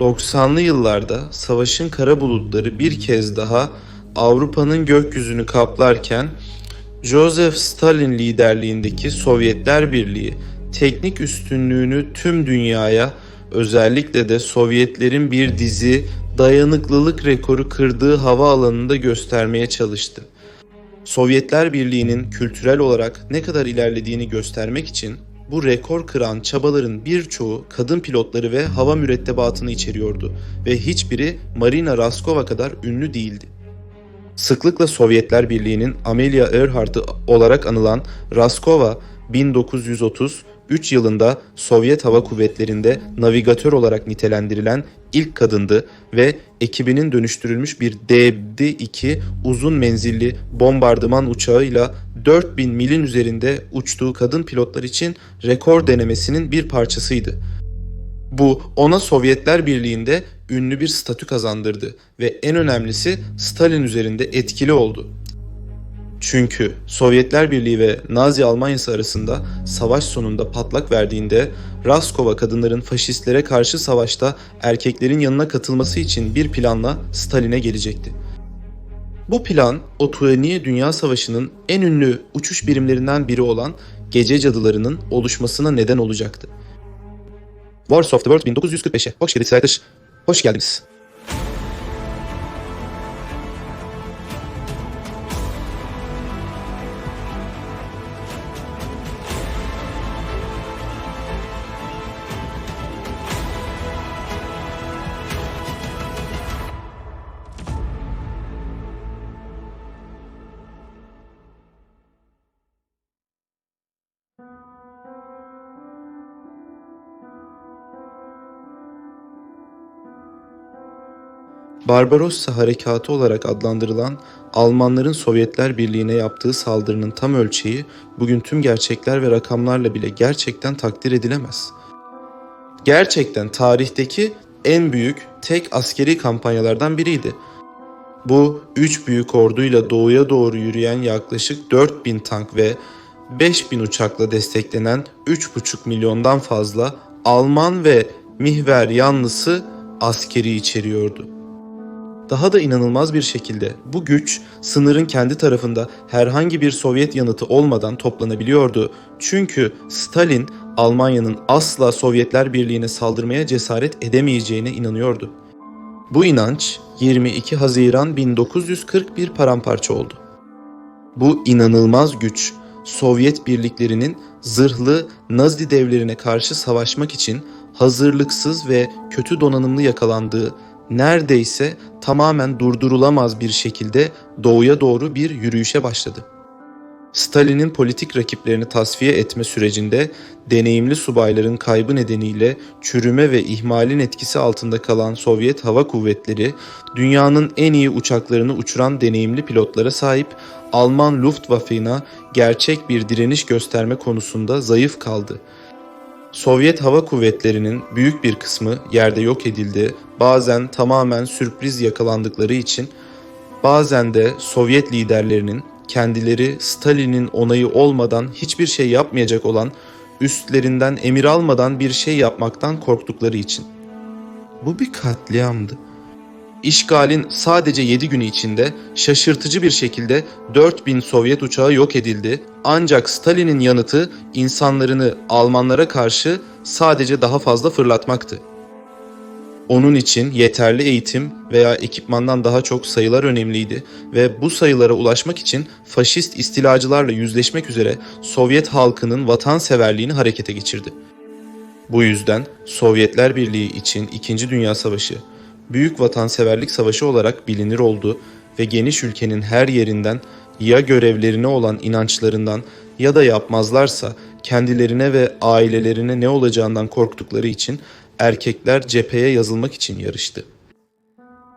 90'lı yıllarda savaşın kara bulutları bir kez daha Avrupa'nın gökyüzünü kaplarken Joseph Stalin liderliğindeki Sovyetler Birliği teknik üstünlüğünü tüm dünyaya özellikle de Sovyetlerin bir dizi dayanıklılık rekoru kırdığı hava alanında göstermeye çalıştı. Sovyetler Birliği'nin kültürel olarak ne kadar ilerlediğini göstermek için bu rekor kıran çabaların birçoğu kadın pilotları ve hava mürettebatını içeriyordu ve hiçbiri Marina Raskova kadar ünlü değildi. Sıklıkla Sovyetler Birliği'nin Amelia Earhart'ı olarak anılan Raskova 1930 3 yılında Sovyet Hava Kuvvetleri'nde navigatör olarak nitelendirilen ilk kadındı ve ekibinin dönüştürülmüş bir D-2 uzun menzilli bombardıman uçağıyla 4000 milin üzerinde uçtuğu kadın pilotlar için rekor denemesinin bir parçasıydı. Bu ona Sovyetler Birliği'nde ünlü bir statü kazandırdı ve en önemlisi Stalin üzerinde etkili oldu. Çünkü Sovyetler Birliği ve Nazi Almanyası arasında savaş sonunda patlak verdiğinde Raskova kadınların faşistlere karşı savaşta erkeklerin yanına katılması için bir planla Stalin'e gelecekti. Bu plan Otoyeniye Dünya Savaşı'nın en ünlü uçuş birimlerinden biri olan gece cadılarının oluşmasına neden olacaktı. Wars of the World 1945'e hoş geldiniz arkadaş. Hoş geldiniz. Barbarossa Harekatı olarak adlandırılan Almanların Sovyetler Birliği'ne yaptığı saldırının tam ölçeği bugün tüm gerçekler ve rakamlarla bile gerçekten takdir edilemez. Gerçekten tarihteki en büyük tek askeri kampanyalardan biriydi. Bu üç büyük orduyla doğuya doğru yürüyen yaklaşık 4000 tank ve 5000 uçakla desteklenen 3,5 milyondan fazla Alman ve mihver yanlısı askeri içeriyordu. Daha da inanılmaz bir şekilde bu güç sınırın kendi tarafında herhangi bir Sovyet yanıtı olmadan toplanabiliyordu. Çünkü Stalin Almanya'nın asla Sovyetler Birliği'ne saldırmaya cesaret edemeyeceğine inanıyordu. Bu inanç 22 Haziran 1941 paramparça oldu. Bu inanılmaz güç Sovyet birliklerinin zırhlı Nazi devlerine karşı savaşmak için hazırlıksız ve kötü donanımlı yakalandığı neredeyse tamamen durdurulamaz bir şekilde doğuya doğru bir yürüyüşe başladı. Stalin'in politik rakiplerini tasfiye etme sürecinde deneyimli subayların kaybı nedeniyle çürüme ve ihmalin etkisi altında kalan Sovyet Hava Kuvvetleri, dünyanın en iyi uçaklarını uçuran deneyimli pilotlara sahip Alman Luftwaffe'na gerçek bir direniş gösterme konusunda zayıf kaldı. Sovyet Hava Kuvvetleri'nin büyük bir kısmı yerde yok edildi, bazen tamamen sürpriz yakalandıkları için, bazen de Sovyet liderlerinin kendileri Stalin'in onayı olmadan hiçbir şey yapmayacak olan üstlerinden emir almadan bir şey yapmaktan korktukları için. Bu bir katliamdı. İşgalin sadece 7 günü içinde şaşırtıcı bir şekilde 4000 Sovyet uçağı yok edildi. Ancak Stalin'in yanıtı insanlarını Almanlara karşı sadece daha fazla fırlatmaktı. Onun için yeterli eğitim veya ekipmandan daha çok sayılar önemliydi ve bu sayılara ulaşmak için faşist istilacılarla yüzleşmek üzere Sovyet halkının vatanseverliğini harekete geçirdi. Bu yüzden Sovyetler Birliği için 2. Dünya Savaşı büyük vatanseverlik savaşı olarak bilinir oldu ve geniş ülkenin her yerinden ya görevlerine olan inançlarından ya da yapmazlarsa kendilerine ve ailelerine ne olacağından korktukları için erkekler cepheye yazılmak için yarıştı.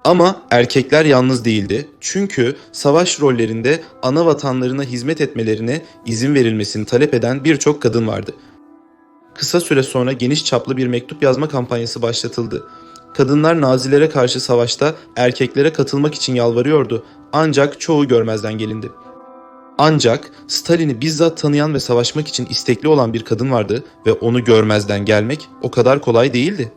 Ama erkekler yalnız değildi. Çünkü savaş rollerinde ana vatanlarına hizmet etmelerine izin verilmesini talep eden birçok kadın vardı. Kısa süre sonra geniş çaplı bir mektup yazma kampanyası başlatıldı. Kadınlar Nazilere karşı savaşta erkeklere katılmak için yalvarıyordu. Ancak çoğu görmezden gelindi. Ancak Stalin'i bizzat tanıyan ve savaşmak için istekli olan bir kadın vardı ve onu görmezden gelmek o kadar kolay değildi.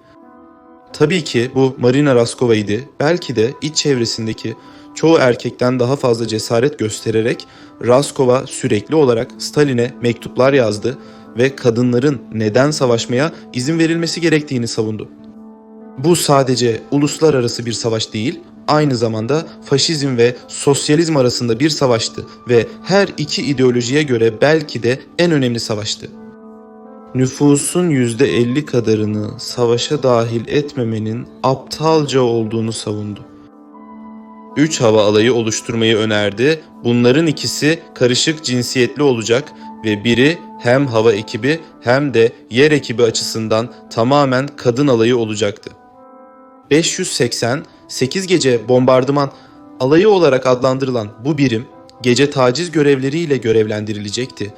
Tabii ki bu Marina Raskova'ydı. Belki de iç çevresindeki çoğu erkekten daha fazla cesaret göstererek Raskova sürekli olarak Stalin'e mektuplar yazdı ve kadınların neden savaşmaya izin verilmesi gerektiğini savundu. Bu sadece uluslararası bir savaş değil, aynı zamanda faşizm ve sosyalizm arasında bir savaştı ve her iki ideolojiye göre belki de en önemli savaştı. Nüfusun %50 kadarını savaşa dahil etmemenin aptalca olduğunu savundu. Üç hava alayı oluşturmayı önerdi. Bunların ikisi karışık cinsiyetli olacak ve biri hem hava ekibi hem de yer ekibi açısından tamamen kadın alayı olacaktı. 580 8 gece bombardıman alayı olarak adlandırılan bu birim gece taciz görevleriyle görevlendirilecekti.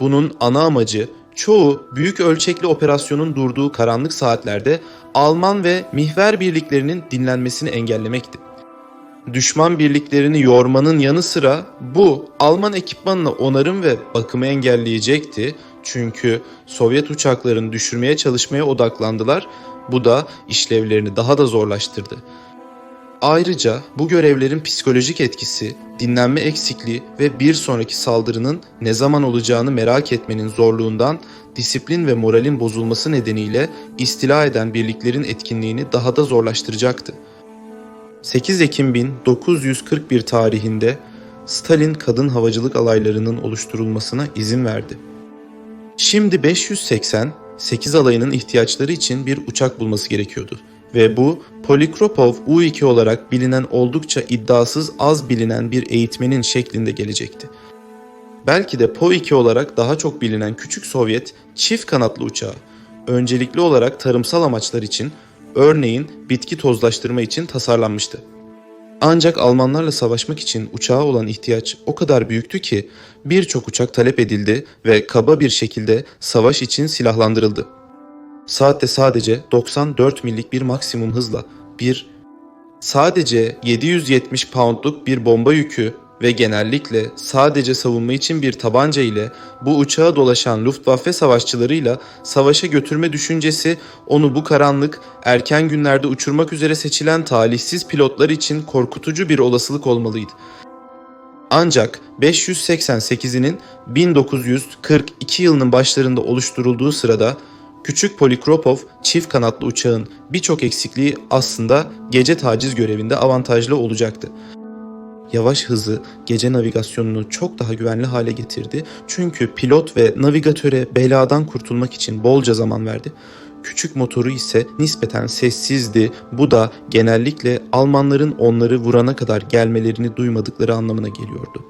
Bunun ana amacı çoğu büyük ölçekli operasyonun durduğu karanlık saatlerde Alman ve mihver birliklerinin dinlenmesini engellemekti. Düşman birliklerini yormanın yanı sıra bu Alman ekipmanla onarım ve bakımı engelleyecekti. Çünkü Sovyet uçaklarını düşürmeye çalışmaya odaklandılar. Bu da işlevlerini daha da zorlaştırdı. Ayrıca bu görevlerin psikolojik etkisi, dinlenme eksikliği ve bir sonraki saldırının ne zaman olacağını merak etmenin zorluğundan disiplin ve moralin bozulması nedeniyle istila eden birliklerin etkinliğini daha da zorlaştıracaktı. 8 Ekim 1941 tarihinde Stalin kadın havacılık alaylarının oluşturulmasına izin verdi. Şimdi 580 8 alayının ihtiyaçları için bir uçak bulması gerekiyordu ve bu Polikropov U-2 olarak bilinen oldukça iddiasız az bilinen bir eğitmenin şeklinde gelecekti. Belki de Po-2 olarak daha çok bilinen küçük Sovyet çift kanatlı uçağı öncelikli olarak tarımsal amaçlar için örneğin bitki tozlaştırma için tasarlanmıştı. Ancak Almanlarla savaşmak için uçağa olan ihtiyaç o kadar büyüktü ki birçok uçak talep edildi ve kaba bir şekilde savaş için silahlandırıldı. Saatte sadece 94 millik bir maksimum hızla bir sadece 770 poundluk bir bomba yükü ve genellikle sadece savunma için bir tabanca ile bu uçağa dolaşan Luftwaffe savaşçılarıyla savaşa götürme düşüncesi onu bu karanlık, erken günlerde uçurmak üzere seçilen talihsiz pilotlar için korkutucu bir olasılık olmalıydı. Ancak 588'inin 1942 yılının başlarında oluşturulduğu sırada Küçük Polikropov çift kanatlı uçağın birçok eksikliği aslında gece taciz görevinde avantajlı olacaktı. Yavaş hızı gece navigasyonunu çok daha güvenli hale getirdi. Çünkü pilot ve navigatöre beladan kurtulmak için bolca zaman verdi. Küçük motoru ise nispeten sessizdi. Bu da genellikle Almanların onları vurana kadar gelmelerini duymadıkları anlamına geliyordu.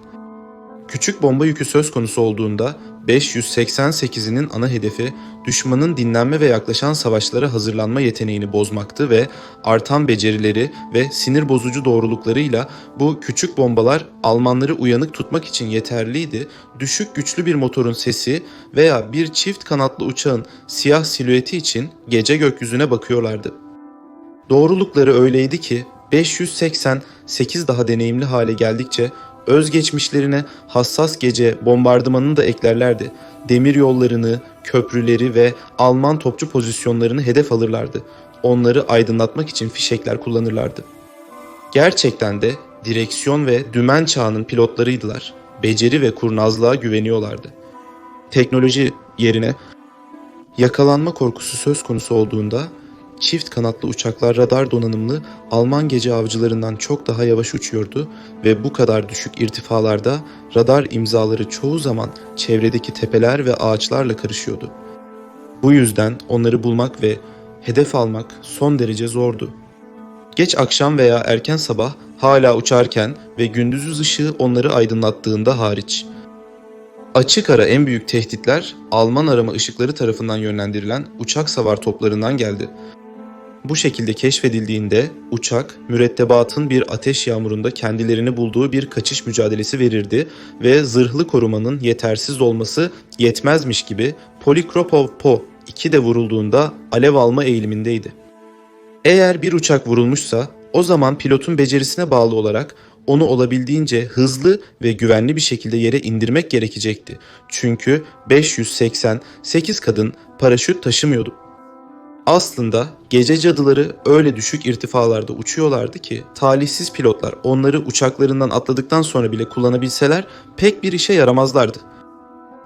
Küçük bomba yükü söz konusu olduğunda 588'inin ana hedefi düşmanın dinlenme ve yaklaşan savaşlara hazırlanma yeteneğini bozmaktı ve artan becerileri ve sinir bozucu doğruluklarıyla bu küçük bombalar Almanları uyanık tutmak için yeterliydi. Düşük güçlü bir motorun sesi veya bir çift kanatlı uçağın siyah silüeti için gece gökyüzüne bakıyorlardı. Doğrulukları öyleydi ki 588 daha deneyimli hale geldikçe özgeçmişlerine hassas gece bombardımanını da eklerlerdi. Demir yollarını, köprüleri ve Alman topçu pozisyonlarını hedef alırlardı. Onları aydınlatmak için fişekler kullanırlardı. Gerçekten de direksiyon ve dümen çağının pilotlarıydılar. Beceri ve kurnazlığa güveniyorlardı. Teknoloji yerine yakalanma korkusu söz konusu olduğunda çift kanatlı uçaklar radar donanımlı Alman gece avcılarından çok daha yavaş uçuyordu ve bu kadar düşük irtifalarda radar imzaları çoğu zaman çevredeki tepeler ve ağaçlarla karışıyordu. Bu yüzden onları bulmak ve hedef almak son derece zordu. Geç akşam veya erken sabah hala uçarken ve gündüzüz ışığı onları aydınlattığında hariç. Açık ara en büyük tehditler Alman arama ışıkları tarafından yönlendirilen uçak savar toplarından geldi. Bu şekilde keşfedildiğinde uçak mürettebatın bir ateş yağmurunda kendilerini bulduğu bir kaçış mücadelesi verirdi ve zırhlı korumanın yetersiz olması yetmezmiş gibi Polikropov Po 2 de vurulduğunda alev alma eğilimindeydi. Eğer bir uçak vurulmuşsa o zaman pilotun becerisine bağlı olarak onu olabildiğince hızlı ve güvenli bir şekilde yere indirmek gerekecekti. Çünkü 588 kadın paraşüt taşımıyordu. Aslında gece cadıları öyle düşük irtifalarda uçuyorlardı ki talihsiz pilotlar onları uçaklarından atladıktan sonra bile kullanabilseler pek bir işe yaramazlardı.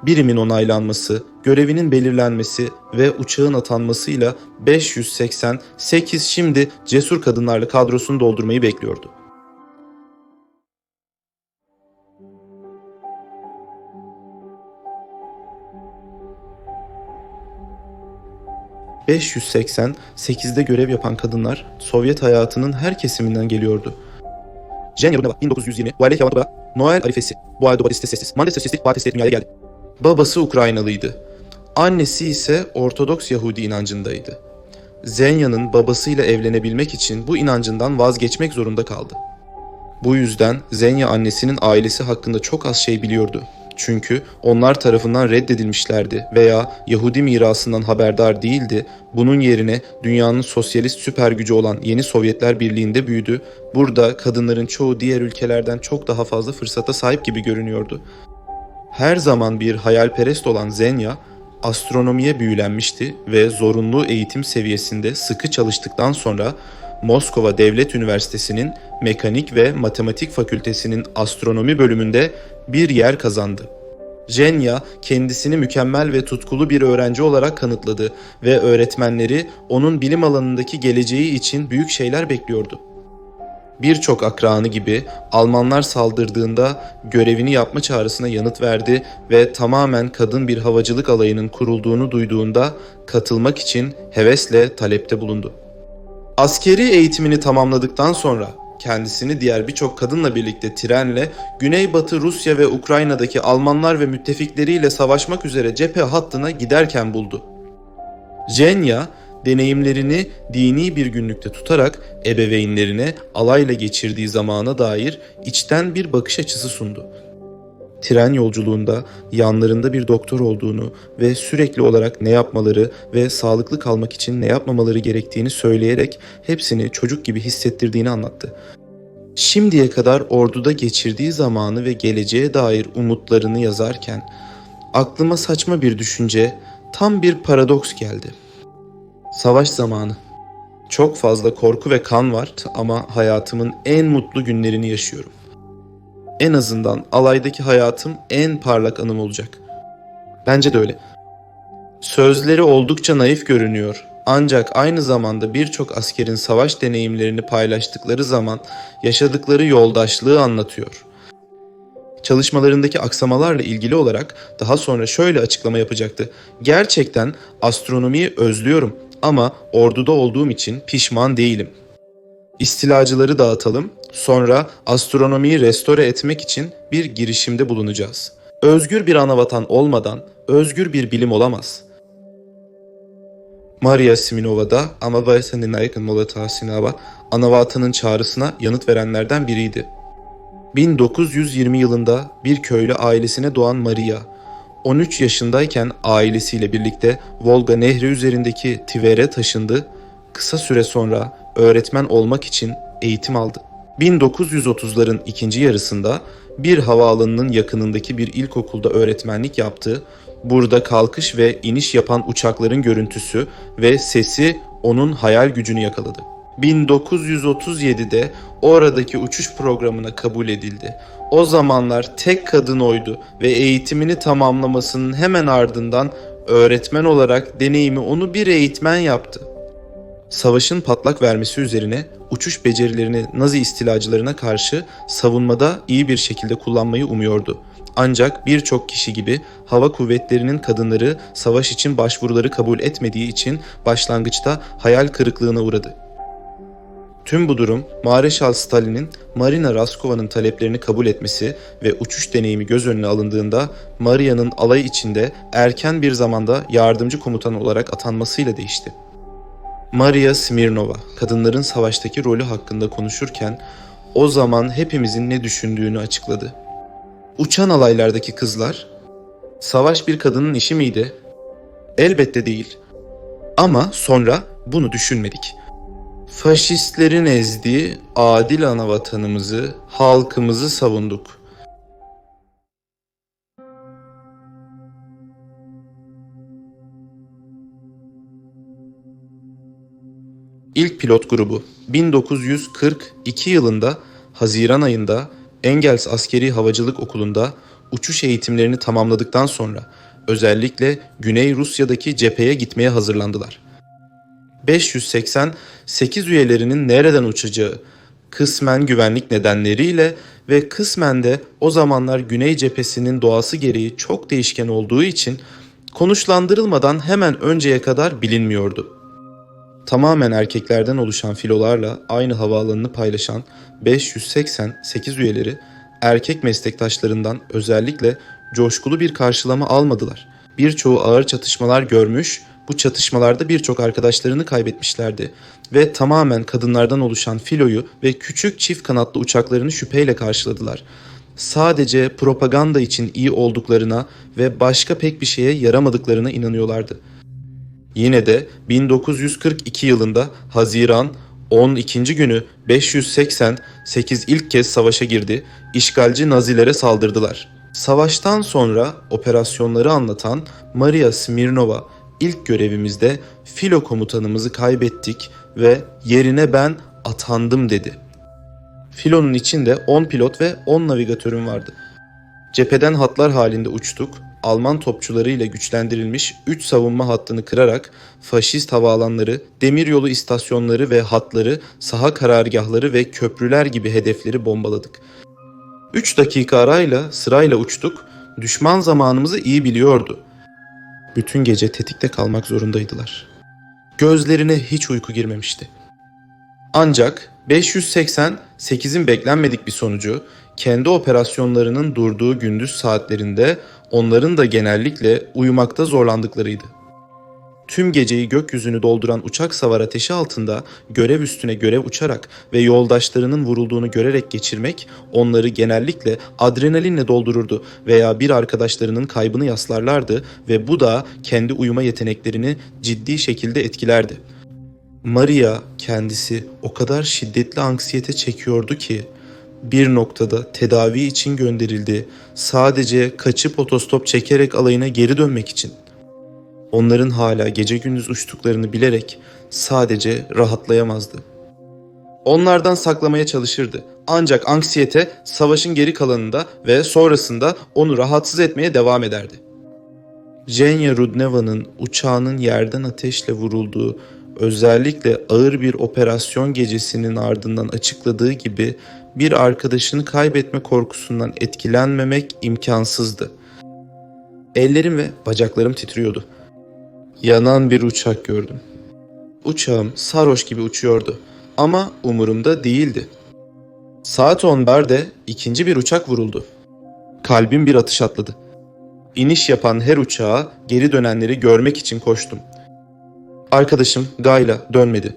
Birimin onaylanması, görevinin belirlenmesi ve uçağın atanmasıyla 588 şimdi cesur kadınlarla kadrosunu doldurmayı bekliyordu. 588'de görev yapan kadınlar Sovyet hayatının her kesiminden geliyordu. Jenya Bruneva 1920, Vale Yavanova, Noel Arifesi, ayda Boris Sessiz, Manchester City Partisi dünyaya geldi. Babası Ukraynalıydı. Annesi ise Ortodoks Yahudi inancındaydı. Zenya'nın babasıyla evlenebilmek için bu inancından vazgeçmek zorunda kaldı. Bu yüzden Zenya annesinin ailesi hakkında çok az şey biliyordu. Çünkü onlar tarafından reddedilmişlerdi veya Yahudi mirasından haberdar değildi. Bunun yerine dünyanın sosyalist süper gücü olan yeni Sovyetler Birliği'nde büyüdü. Burada kadınların çoğu diğer ülkelerden çok daha fazla fırsata sahip gibi görünüyordu. Her zaman bir hayalperest olan Zenya, astronomiye büyülenmişti ve zorunlu eğitim seviyesinde sıkı çalıştıktan sonra Moskova Devlet Üniversitesi'nin Mekanik ve Matematik Fakültesinin astronomi bölümünde bir yer kazandı. Jenya kendisini mükemmel ve tutkulu bir öğrenci olarak kanıtladı ve öğretmenleri onun bilim alanındaki geleceği için büyük şeyler bekliyordu. Birçok akranı gibi Almanlar saldırdığında görevini yapma çağrısına yanıt verdi ve tamamen kadın bir havacılık alayının kurulduğunu duyduğunda katılmak için hevesle talepte bulundu. Askeri eğitimini tamamladıktan sonra kendisini diğer birçok kadınla birlikte trenle Güneybatı Rusya ve Ukrayna'daki Almanlar ve müttefikleriyle savaşmak üzere cephe hattına giderken buldu. Jenya deneyimlerini dini bir günlükte tutarak ebeveynlerine alayla geçirdiği zamana dair içten bir bakış açısı sundu tren yolculuğunda yanlarında bir doktor olduğunu ve sürekli olarak ne yapmaları ve sağlıklı kalmak için ne yapmamaları gerektiğini söyleyerek hepsini çocuk gibi hissettirdiğini anlattı. Şimdiye kadar orduda geçirdiği zamanı ve geleceğe dair umutlarını yazarken aklıma saçma bir düşünce, tam bir paradoks geldi. Savaş zamanı. Çok fazla korku ve kan var ama hayatımın en mutlu günlerini yaşıyorum. En azından alaydaki hayatım en parlak anım olacak. Bence de öyle. Sözleri oldukça naif görünüyor. Ancak aynı zamanda birçok askerin savaş deneyimlerini paylaştıkları zaman yaşadıkları yoldaşlığı anlatıyor. Çalışmalarındaki aksamalarla ilgili olarak daha sonra şöyle açıklama yapacaktı. Gerçekten astronomiyi özlüyorum ama orduda olduğum için pişman değilim. İstilacıları dağıtalım Sonra astronomiyi restore etmek için bir girişimde bulunacağız. Özgür bir anavatan olmadan özgür bir bilim olamaz. Maria Siminova da Amavaya Ninayakın Molata Sinava anavatanın çağrısına yanıt verenlerden biriydi. 1920 yılında bir köylü ailesine doğan Maria, 13 yaşındayken ailesiyle birlikte Volga Nehri üzerindeki Tiver'e taşındı. Kısa süre sonra öğretmen olmak için eğitim aldı. 1930'ların ikinci yarısında bir havaalanının yakınındaki bir ilkokulda öğretmenlik yaptı. Burada kalkış ve iniş yapan uçakların görüntüsü ve sesi onun hayal gücünü yakaladı. 1937'de oradaki uçuş programına kabul edildi. O zamanlar tek kadın oydu ve eğitimini tamamlamasının hemen ardından öğretmen olarak deneyimi onu bir eğitmen yaptı. Savaşın patlak vermesi üzerine uçuş becerilerini Nazi istilacılarına karşı savunmada iyi bir şekilde kullanmayı umuyordu. Ancak birçok kişi gibi hava kuvvetlerinin kadınları savaş için başvuruları kabul etmediği için başlangıçta hayal kırıklığına uğradı. Tüm bu durum Mareşal Stalin'in Marina Raskova'nın taleplerini kabul etmesi ve uçuş deneyimi göz önüne alındığında Maria'nın alay içinde erken bir zamanda yardımcı komutan olarak atanmasıyla değişti. Maria Smirnova, kadınların savaştaki rolü hakkında konuşurken o zaman hepimizin ne düşündüğünü açıkladı. Uçan alaylardaki kızlar, savaş bir kadının işi miydi? Elbette değil. Ama sonra bunu düşünmedik. Faşistlerin ezdiği adil ana vatanımızı, halkımızı savunduk. İlk pilot grubu 1942 yılında Haziran ayında Engels Askeri Havacılık Okulu'nda uçuş eğitimlerini tamamladıktan sonra özellikle Güney Rusya'daki cepheye gitmeye hazırlandılar. 588 üyelerinin nereden uçacağı, kısmen güvenlik nedenleriyle ve kısmen de o zamanlar Güney cephesinin doğası gereği çok değişken olduğu için konuşlandırılmadan hemen önceye kadar bilinmiyordu. Tamamen erkeklerden oluşan filolarla aynı havaalanını paylaşan 588 üyeleri erkek meslektaşlarından özellikle coşkulu bir karşılama almadılar. Birçoğu ağır çatışmalar görmüş, bu çatışmalarda birçok arkadaşlarını kaybetmişlerdi ve tamamen kadınlardan oluşan filoyu ve küçük çift kanatlı uçaklarını şüpheyle karşıladılar. Sadece propaganda için iyi olduklarına ve başka pek bir şeye yaramadıklarına inanıyorlardı. Yine de 1942 yılında Haziran 12. günü 588 ilk kez savaşa girdi, işgalci Nazilere saldırdılar. Savaştan sonra operasyonları anlatan Maria Smirnova ilk görevimizde filo komutanımızı kaybettik ve yerine ben atandım dedi. Filonun içinde 10 pilot ve 10 navigatörüm vardı. Cepheden hatlar halinde uçtuk. Alman topçularıyla güçlendirilmiş 3 savunma hattını kırarak faşist havaalanları, demiryolu istasyonları ve hatları, saha karargahları ve köprüler gibi hedefleri bombaladık. 3 dakika arayla sırayla uçtuk. Düşman zamanımızı iyi biliyordu. Bütün gece tetikte kalmak zorundaydılar. Gözlerine hiç uyku girmemişti. Ancak 588'in beklenmedik bir sonucu kendi operasyonlarının durduğu gündüz saatlerinde onların da genellikle uyumakta zorlandıklarıydı. Tüm geceyi gökyüzünü dolduran uçak savar ateşi altında görev üstüne görev uçarak ve yoldaşlarının vurulduğunu görerek geçirmek onları genellikle adrenalinle doldururdu veya bir arkadaşlarının kaybını yaslarlardı ve bu da kendi uyuma yeteneklerini ciddi şekilde etkilerdi. Maria kendisi o kadar şiddetli anksiyete çekiyordu ki bir noktada tedavi için gönderildi. Sadece kaçıp otostop çekerek alayına geri dönmek için. Onların hala gece gündüz uçtuklarını bilerek sadece rahatlayamazdı. Onlardan saklamaya çalışırdı. Ancak anksiyete savaşın geri kalanında ve sonrasında onu rahatsız etmeye devam ederdi. Jenya Rudneva'nın uçağının yerden ateşle vurulduğu, özellikle ağır bir operasyon gecesinin ardından açıkladığı gibi bir arkadaşını kaybetme korkusundan etkilenmemek imkansızdı. Ellerim ve bacaklarım titriyordu. Yanan bir uçak gördüm. Uçağım sarhoş gibi uçuyordu ama umurumda değildi. Saat 11'de ikinci bir uçak vuruldu. Kalbim bir atış atladı. İniş yapan her uçağa geri dönenleri görmek için koştum. Arkadaşım Gayla dönmedi.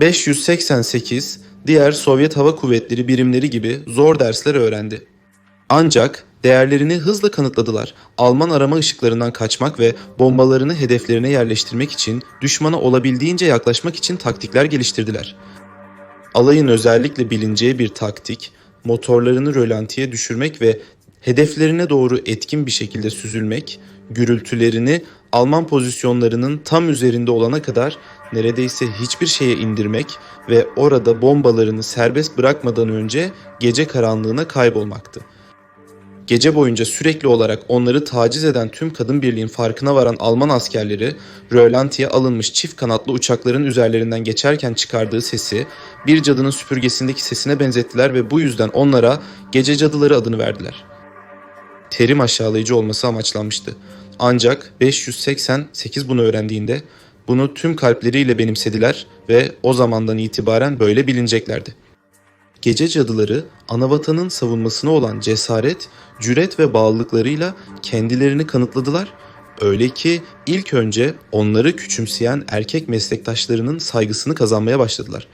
...588 diğer Sovyet Hava Kuvvetleri birimleri gibi zor dersler öğrendi. Ancak değerlerini hızla kanıtladılar. Alman arama ışıklarından kaçmak ve bombalarını hedeflerine yerleştirmek için düşmana olabildiğince yaklaşmak için taktikler geliştirdiler. Alayın özellikle bilineceği bir taktik, motorlarını rölantiye düşürmek ve hedeflerine doğru etkin bir şekilde süzülmek, gürültülerini Alman pozisyonlarının tam üzerinde olana kadar neredeyse hiçbir şeye indirmek ve orada bombalarını serbest bırakmadan önce gece karanlığına kaybolmaktı. Gece boyunca sürekli olarak onları taciz eden tüm kadın birliğin farkına varan Alman askerleri, rölantiye alınmış çift kanatlı uçakların üzerlerinden geçerken çıkardığı sesi bir cadının süpürgesindeki sesine benzettiler ve bu yüzden onlara gece cadıları adını verdiler. Terim aşağılayıcı olması amaçlanmıştı. Ancak 588 bunu öğrendiğinde bunu tüm kalpleriyle benimsediler ve o zamandan itibaren böyle bilineceklerdi. Gece cadıları anavatanın savunmasına olan cesaret, cüret ve bağlılıklarıyla kendilerini kanıtladılar. Öyle ki ilk önce onları küçümseyen erkek meslektaşlarının saygısını kazanmaya başladılar.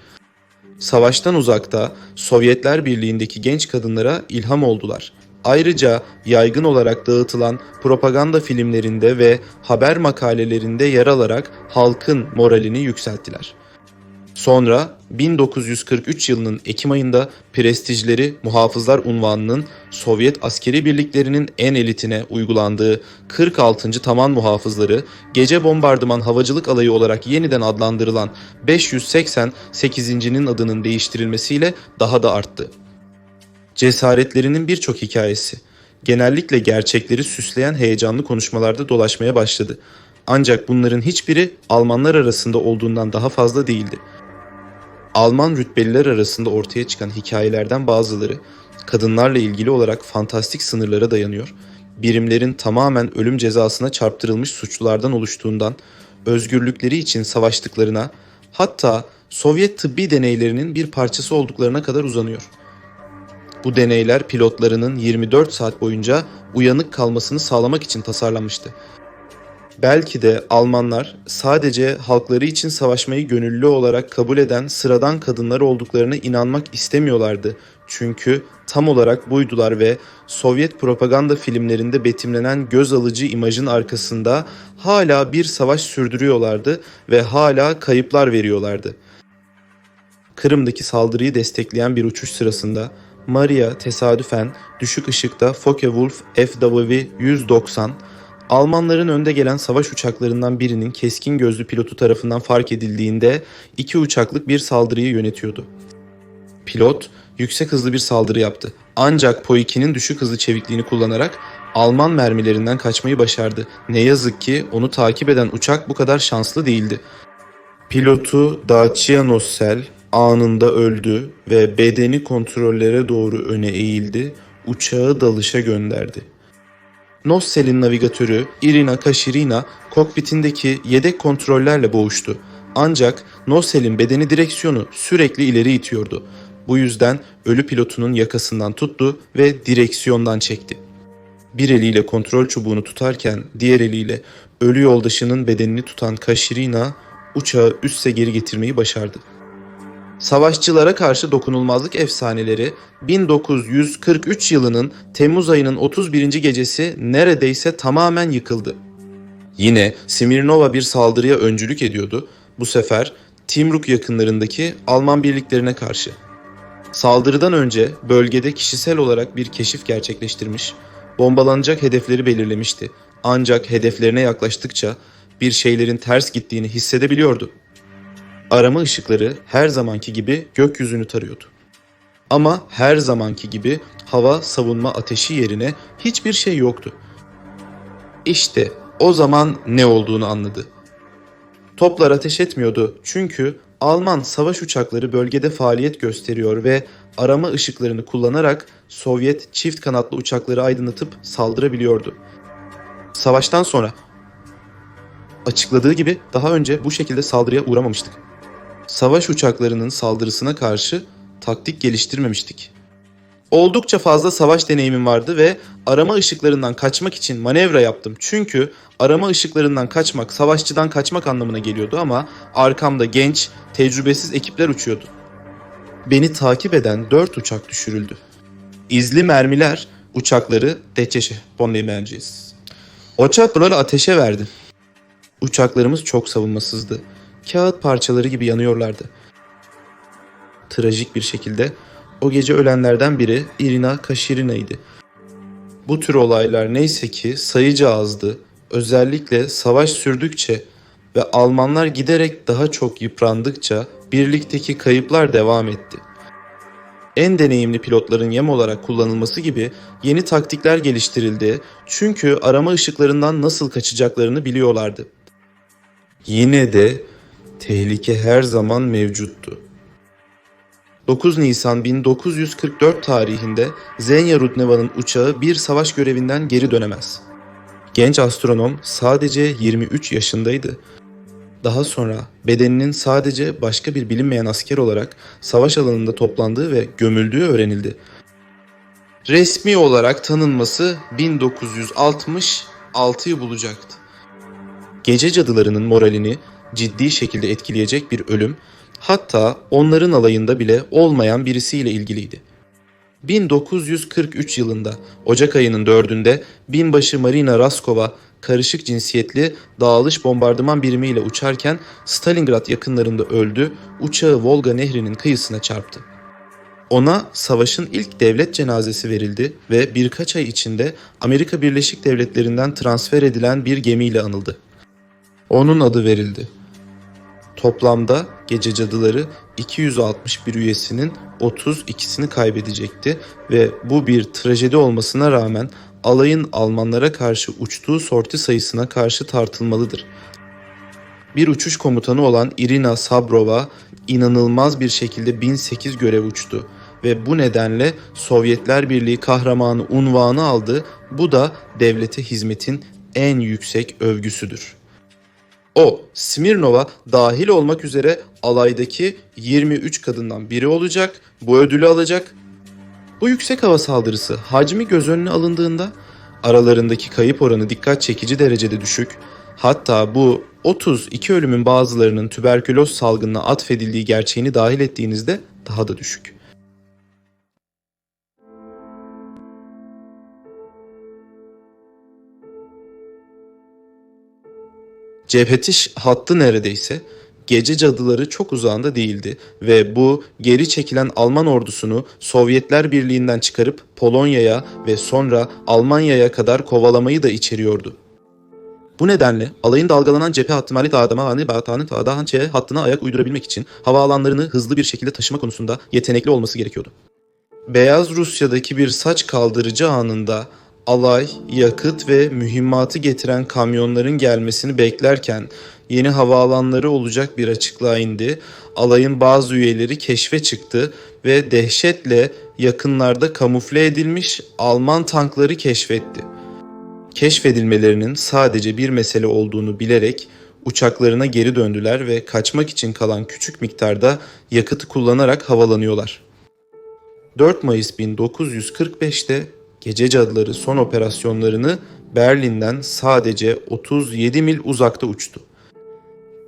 Savaştan uzakta Sovyetler Birliği'ndeki genç kadınlara ilham oldular. Ayrıca yaygın olarak dağıtılan propaganda filmlerinde ve haber makalelerinde yer alarak halkın moralini yükselttiler. Sonra 1943 yılının Ekim ayında prestijleri muhafızlar unvanının Sovyet askeri birliklerinin en elitine uygulandığı 46. Taman Muhafızları gece bombardıman havacılık alayı olarak yeniden adlandırılan 588'incinin adının değiştirilmesiyle daha da arttı. Cesaretlerinin birçok hikayesi genellikle gerçekleri süsleyen heyecanlı konuşmalarda dolaşmaya başladı. Ancak bunların hiçbiri Almanlar arasında olduğundan daha fazla değildi. Alman rütbeliler arasında ortaya çıkan hikayelerden bazıları kadınlarla ilgili olarak fantastik sınırlara dayanıyor. Birimlerin tamamen ölüm cezasına çarptırılmış suçlulardan oluştuğundan özgürlükleri için savaştıklarına hatta Sovyet tıbbi deneylerinin bir parçası olduklarına kadar uzanıyor. Bu deneyler pilotlarının 24 saat boyunca uyanık kalmasını sağlamak için tasarlanmıştı. Belki de Almanlar sadece halkları için savaşmayı gönüllü olarak kabul eden sıradan kadınlar olduklarına inanmak istemiyorlardı. Çünkü tam olarak buydular ve Sovyet propaganda filmlerinde betimlenen göz alıcı imajın arkasında hala bir savaş sürdürüyorlardı ve hala kayıplar veriyorlardı. Kırım'daki saldırıyı destekleyen bir uçuş sırasında Maria tesadüfen düşük ışıkta Focke-Wulf FW-190 Almanların önde gelen savaş uçaklarından birinin keskin gözlü pilotu tarafından fark edildiğinde iki uçaklık bir saldırıyı yönetiyordu. Pilot yüksek hızlı bir saldırı yaptı. Ancak Po-2'nin düşük hızlı çevikliğini kullanarak Alman mermilerinden kaçmayı başardı. Ne yazık ki onu takip eden uçak bu kadar şanslı değildi. Pilotu Dacia Nossel anında öldü ve bedeni kontrollere doğru öne eğildi, uçağı dalışa gönderdi. Nossel'in navigatörü Irina Kashirina kokpitindeki yedek kontrollerle boğuştu. Ancak Nossel'in bedeni direksiyonu sürekli ileri itiyordu. Bu yüzden ölü pilotunun yakasından tuttu ve direksiyondan çekti. Bir eliyle kontrol çubuğunu tutarken diğer eliyle ölü yoldaşının bedenini tutan Kashirina uçağı üsse geri getirmeyi başardı. Savaşçılara karşı dokunulmazlık efsaneleri 1943 yılının Temmuz ayının 31. gecesi neredeyse tamamen yıkıldı. Yine Smirnova bir saldırıya öncülük ediyordu. Bu sefer Timruk yakınlarındaki Alman birliklerine karşı. Saldırıdan önce bölgede kişisel olarak bir keşif gerçekleştirmiş, bombalanacak hedefleri belirlemişti. Ancak hedeflerine yaklaştıkça bir şeylerin ters gittiğini hissedebiliyordu. Arama ışıkları her zamanki gibi gökyüzünü tarıyordu. Ama her zamanki gibi hava savunma ateşi yerine hiçbir şey yoktu. İşte o zaman ne olduğunu anladı. Toplar ateş etmiyordu çünkü Alman savaş uçakları bölgede faaliyet gösteriyor ve arama ışıklarını kullanarak Sovyet çift kanatlı uçakları aydınlatıp saldırabiliyordu. Savaştan sonra açıkladığı gibi daha önce bu şekilde saldırıya uğramamıştık savaş uçaklarının saldırısına karşı taktik geliştirmemiştik. Oldukça fazla savaş deneyimim vardı ve arama ışıklarından kaçmak için manevra yaptım. Çünkü arama ışıklarından kaçmak savaşçıdan kaçmak anlamına geliyordu ama arkamda genç, tecrübesiz ekipler uçuyordu. Beni takip eden dört uçak düşürüldü. İzli mermiler uçakları deçeşe bonlayacağız. Uçakları ateşe verdi. Uçaklarımız çok savunmasızdı kağıt parçaları gibi yanıyorlardı. Trajik bir şekilde o gece ölenlerden biri Irina Kashirina'ydı. Bu tür olaylar neyse ki sayıca azdı. Özellikle savaş sürdükçe ve Almanlar giderek daha çok yıprandıkça birlikteki kayıplar devam etti. En deneyimli pilotların yem olarak kullanılması gibi yeni taktikler geliştirildi çünkü arama ışıklarından nasıl kaçacaklarını biliyorlardı. Yine de tehlike her zaman mevcuttu. 9 Nisan 1944 tarihinde Zenya Rudneva'nın uçağı bir savaş görevinden geri dönemez. Genç astronom sadece 23 yaşındaydı. Daha sonra bedeninin sadece başka bir bilinmeyen asker olarak savaş alanında toplandığı ve gömüldüğü öğrenildi. Resmi olarak tanınması 1966'yı bulacaktı. Gece cadılarının moralini ciddi şekilde etkileyecek bir ölüm, hatta onların alayında bile olmayan birisiyle ilgiliydi. 1943 yılında Ocak ayının 4'ünde binbaşı Marina Raskova karışık cinsiyetli dağılış bombardıman birimiyle uçarken Stalingrad yakınlarında öldü, uçağı Volga Nehri'nin kıyısına çarptı. Ona savaşın ilk devlet cenazesi verildi ve birkaç ay içinde Amerika Birleşik Devletleri'nden transfer edilen bir gemiyle anıldı. Onun adı verildi. Toplamda gece cadıları 261 üyesinin 32'sini kaybedecekti ve bu bir trajedi olmasına rağmen alayın Almanlara karşı uçtuğu sorti sayısına karşı tartılmalıdır. Bir uçuş komutanı olan Irina Sabrova inanılmaz bir şekilde 1008 görev uçtu ve bu nedenle Sovyetler Birliği kahramanı unvanı aldı. Bu da devlete hizmetin en yüksek övgüsüdür. O, Smirnova dahil olmak üzere alaydaki 23 kadından biri olacak, bu ödülü alacak. Bu yüksek hava saldırısı hacmi göz önüne alındığında aralarındaki kayıp oranı dikkat çekici derecede düşük. Hatta bu 32 ölümün bazılarının tüberküloz salgınına atfedildiği gerçeğini dahil ettiğinizde daha da düşük. Cephetiş hattı neredeyse gece cadıları çok uzağında değildi ve bu geri çekilen Alman ordusunu Sovyetler Birliği'nden çıkarıp Polonya'ya ve sonra Almanya'ya kadar kovalamayı da içeriyordu. Bu nedenle alayın dalgalanan cephe hattı Mali Dağdama Hani Bağtanı Dağdahançe hattına ayak uydurabilmek için havaalanlarını hızlı bir şekilde taşıma konusunda yetenekli olması gerekiyordu. Beyaz Rusya'daki bir saç kaldırıcı anında alay, yakıt ve mühimmatı getiren kamyonların gelmesini beklerken yeni havaalanları olacak bir açıklığa indi. Alayın bazı üyeleri keşfe çıktı ve dehşetle yakınlarda kamufle edilmiş Alman tankları keşfetti. Keşfedilmelerinin sadece bir mesele olduğunu bilerek uçaklarına geri döndüler ve kaçmak için kalan küçük miktarda yakıtı kullanarak havalanıyorlar. 4 Mayıs 1945'te Gece Cadıları son operasyonlarını Berlin'den sadece 37 mil uzakta uçtu.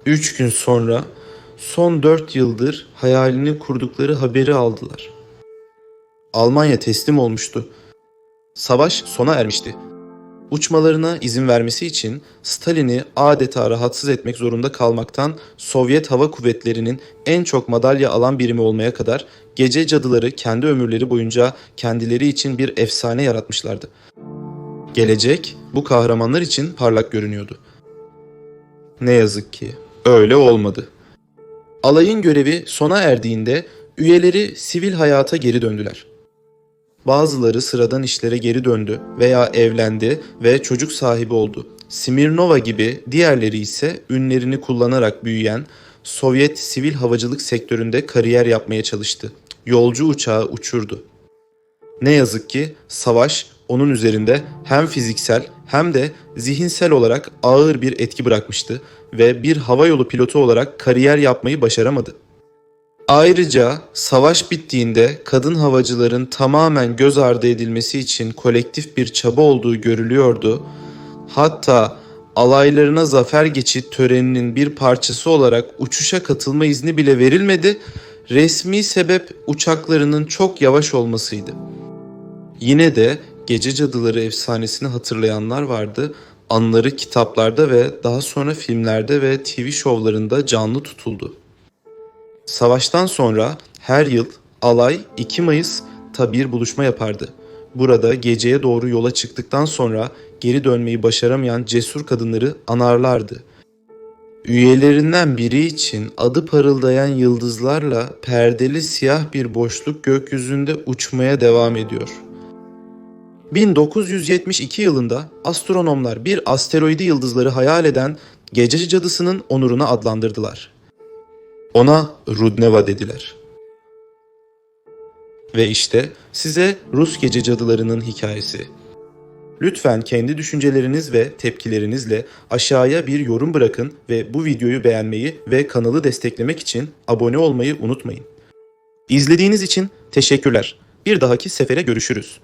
3 gün sonra son 4 yıldır hayalini kurdukları haberi aldılar. Almanya teslim olmuştu. Savaş sona ermişti. Uçmalarına izin vermesi için Stalin'i adeta rahatsız etmek zorunda kalmaktan Sovyet Hava Kuvvetleri'nin en çok madalya alan birimi olmaya kadar gece cadıları kendi ömürleri boyunca kendileri için bir efsane yaratmışlardı. Gelecek bu kahramanlar için parlak görünüyordu. Ne yazık ki öyle olmadı. Alayın görevi sona erdiğinde üyeleri sivil hayata geri döndüler. Bazıları sıradan işlere geri döndü veya evlendi ve çocuk sahibi oldu. Smirnova gibi diğerleri ise ünlerini kullanarak büyüyen Sovyet sivil havacılık sektöründe kariyer yapmaya çalıştı. Yolcu uçağı uçurdu. Ne yazık ki savaş onun üzerinde hem fiziksel hem de zihinsel olarak ağır bir etki bırakmıştı ve bir havayolu pilotu olarak kariyer yapmayı başaramadı. Ayrıca savaş bittiğinde kadın havacıların tamamen göz ardı edilmesi için kolektif bir çaba olduğu görülüyordu. Hatta alaylarına zafer geçit töreninin bir parçası olarak uçuşa katılma izni bile verilmedi. Resmi sebep uçaklarının çok yavaş olmasıydı. Yine de gece cadıları efsanesini hatırlayanlar vardı. Anları kitaplarda ve daha sonra filmlerde ve TV şovlarında canlı tutuldu. Savaştan sonra her yıl alay 2 Mayıs'ta bir buluşma yapardı. Burada geceye doğru yola çıktıktan sonra geri dönmeyi başaramayan cesur kadınları anarlardı. Üyelerinden biri için adı parıldayan yıldızlarla perdeli siyah bir boşluk gökyüzünde uçmaya devam ediyor. 1972 yılında astronomlar bir asteroidi yıldızları hayal eden gece cadısının onuruna adlandırdılar. Ona Rudneva dediler. Ve işte size Rus gece cadılarının hikayesi. Lütfen kendi düşünceleriniz ve tepkilerinizle aşağıya bir yorum bırakın ve bu videoyu beğenmeyi ve kanalı desteklemek için abone olmayı unutmayın. İzlediğiniz için teşekkürler. Bir dahaki sefere görüşürüz.